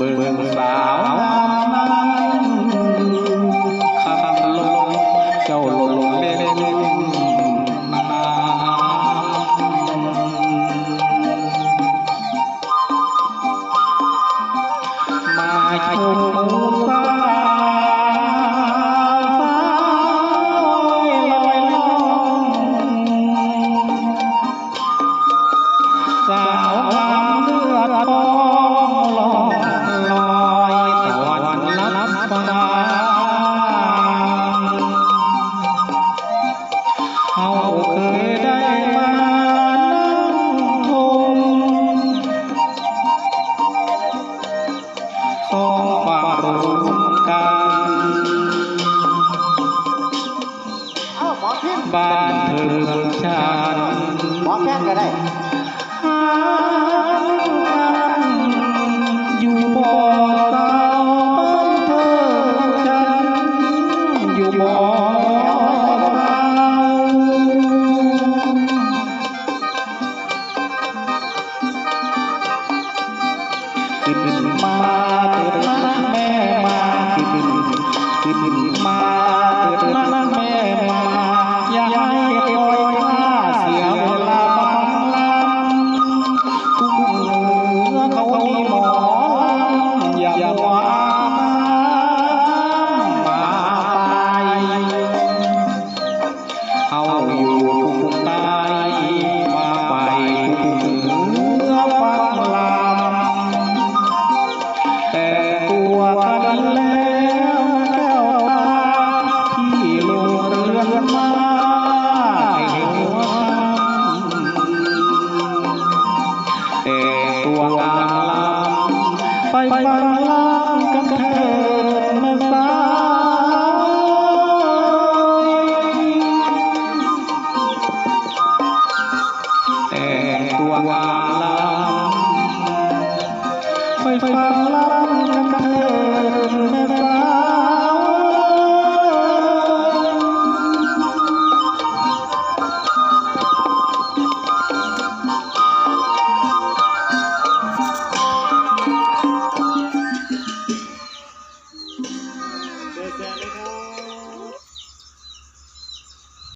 bừng báo. năm เขาเคยได้มานั่งชมสอความรู้กันเอ้าหมอพิมพ์บ้านเธอฉันหมอแค้นก็ได้หากันอยู่บ่อสาบ้านเธอฉันอยู่บ่อ มาเถิดนะแม่มาขึ้นขึ้นมาเถิดนะ ไปฟังลำกันเถิดมาสายแต่ตัวามลำไปฟังลำกันเถิ